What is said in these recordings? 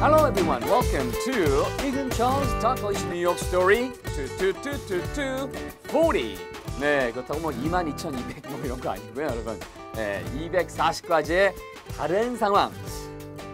Hello everyone, welcome to Ethan Charles Talkish New York Story 2222240 네, 그렇다고 뭐 22,200 뭐 이런 거 아니고요, 여러분. 네, 240까지의 다른 상황.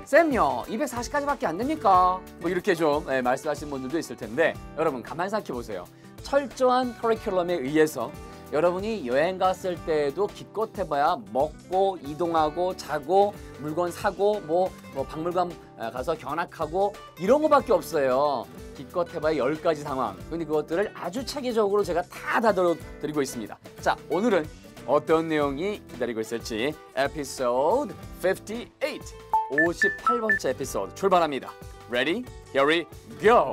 쌤요, 240까지밖에 안 됩니까? 뭐 이렇게 좀 네, 말씀하시는 분들도 있을 텐데 여러분 가만 생각해 보세요. 철저한 커리큘럼에 의해서 여러분이 여행 갔을 때에도 기껏 해봐야 먹고 이동하고 자고 물건 사고 뭐, 뭐 박물관 가서 견학하고 이런 거밖에 없어요. 기껏 해봐야 열 가지 상황. 근데 그것들을 아주 체계적으로 제가 다 다뤄드리고 있습니다. 자, 오늘은 어떤 내용이 기다리고 있을지 에피소드 58 58번째 에피소드 출발합니다. Ready? Here we go.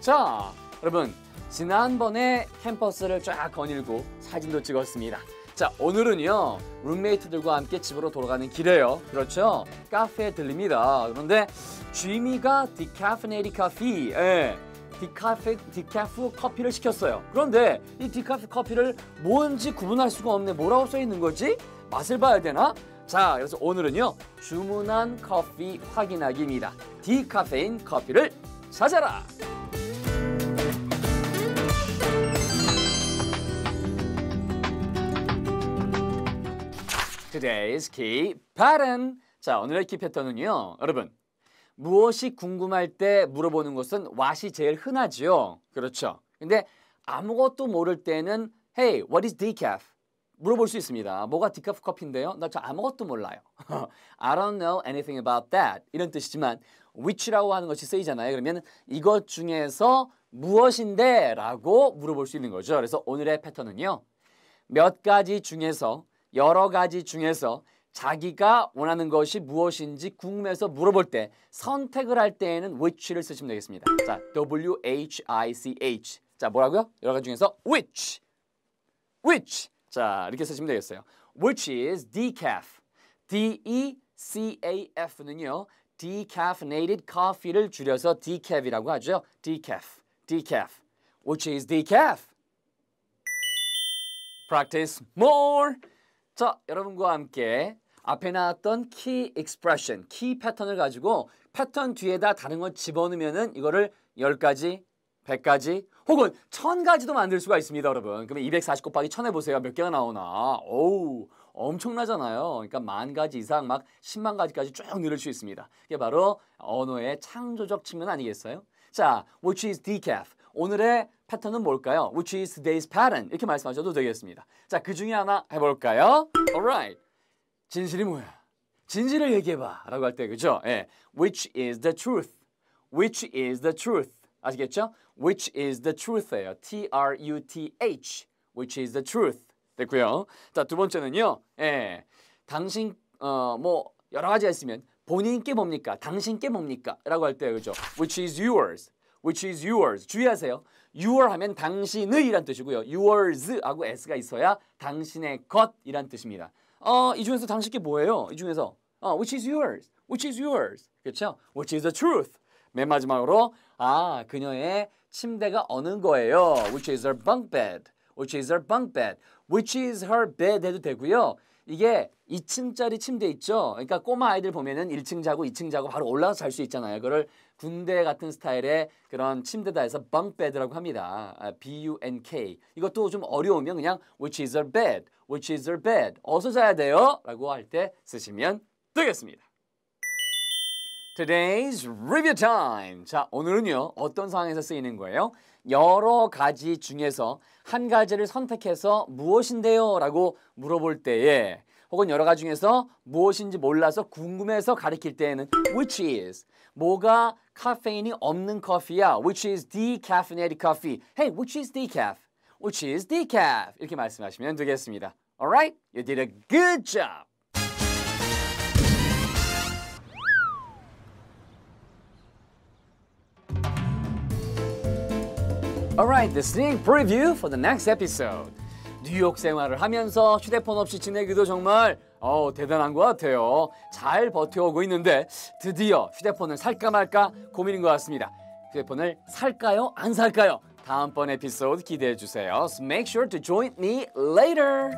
자, 여러분 지난번에 캠퍼스를 쫙 거닐고 사진도 찍었습니다. 자, 오늘은요. 룸메이트들과 함께 집으로 돌아가는 길이에요. 그렇죠? 카페에 들립니다. 그런데 쥐미가 디카페네리 커피, 예. 디카페, 디카프 커피를 시켰어요. 그런데 이 디카프 커피를 뭔지 구분할 수가 없네. 뭐라고 써 있는 거지? 맛을 봐야 되나? 자, 그래서 오늘은요. 주문한 커피 확인하기입니다. 디카페인 커피를 찾아라. Today's key pattern. 자, 오늘의 키 패턴은요. 여러분, 무엇이 궁금할 때 물어보는 것은 what이 제일 흔하지요. 그렇죠. 근데 아무것도 모를 때는 Hey, what is decaf? 물어볼 수 있습니다. 뭐가 디카프 커피인데요? 나 저 아무것도 몰라요. I don't know anything about that. 이런 뜻이지만 which라고 하는 것이 쓰이잖아요. 그러면 이것 중에서 무엇인데? 라고 물어볼 수 있는 거죠. 그래서 오늘의 패턴은요. 몇 가지 중에서 여러 가지 중에서 자기가 원하는 것이 무엇인지 궁금해서 물어볼 때 선택을 할 때에는 which를 쓰시면 되겠습니다. 자, W-H-I-C-H. 자, 뭐라고요? 여러 가지 중에서 which. which. 자, 이렇게 쓰시면 되겠어요. which is decaf. D-E-C-A-F는요. decaffeinated coffee를 줄여서 decaf이라고 하죠. decaf. decaf. which is decaf. practice more. 자, 여러분과 함께 앞에 나왔던 key expression, key 패턴을 가지고 패턴 뒤에다 다른 걸 집어넣으면은 이거를 10가지, 100가지 혹은 1000가지도 만들 수가 있습니다, 여러분. 그러면 240 곱하기 1000 해보세요. 몇 개가 나오나. 오우, 엄청나잖아요. 그러니까 만 가지 이상 막 10만 가지까지 쭉 늘릴 수 있습니다. 이게 바로 언어의 창조적 측면 아니겠어요? 자, which is decaf. 오늘의 패턴은 뭘까요? Which is today's pattern? 이렇게 말씀하셔도 되겠습니다. 자, 그 중에 하나 해볼까요? Alright. 진실이 뭐야? 진실을 얘기해봐. 라고 할 때, 그죠? 예. Which is the truth? Which is the truth? 아시겠죠? Which is the truth예요. T-R-U-T-H. Which is the truth. 됐고요. 자, 두 번째는요. 예. 당신, 어, 뭐, 여러 가지가 있으면 본인께 뭡니까? 당신께 뭡니까? 라고 할 때, 그죠? Which is yours? Which is yours. 주의하세요. your 하면 당신의 이란 뜻이고요. yours 하고 s가 있어야 당신의 것이란 뜻입니다. 어, 이 중에서 당신께 뭐예요? 이 중에서 어, which is yours. which is yours. 그렇죠? which is the truth. 맨 마지막으로 아, 그녀의 침대가 어느 거예요. which is her bunk bed. which is her bunk bed. which is her bed 해도 되고요. 이게 2층짜리 침대 있죠? 그러니까 꼬마 아이들 보면은 1층 자고 2층 자고 바로 올라가서 잘 수 있잖아요. 그걸 군대 같은 스타일의 그런 침대다 해서 bunkbed라고 합니다. B-U-N-K. 이것도 좀 어려우면 그냥 which is her bed, which is her bed. 어서 자야 돼요? 라고 할 때 쓰시면 되겠습니다. Today's review time. 자, 오늘은요. 어떤 상황에서 쓰이는 거예요? 여러 가지 중에서 한 가지를 선택해서 무엇인데요? 라고 물어볼 때에 혹은 여러 가지 중에서 무엇인지 몰라서 궁금해서 가리킬 때에는 which is 뭐가 카페인이 없는 커피야 which is decaffeinated coffee hey which is decaf which is decaf 이렇게 말씀하시면 되겠습니다 alright you did a good job Alright, the sneak preview for the next episode. 뉴욕 생활을 하면서 휴대폰 없이 지내기도 정말 어, 대단한 것 같아요. 잘 버텨오고 있는데 드디어 휴대폰을 살까 말까 고민인 것 같습니다. 휴대폰을 살까요? 안 살까요? 다음번 에피소드 기대해 주세요. So make sure to join me later.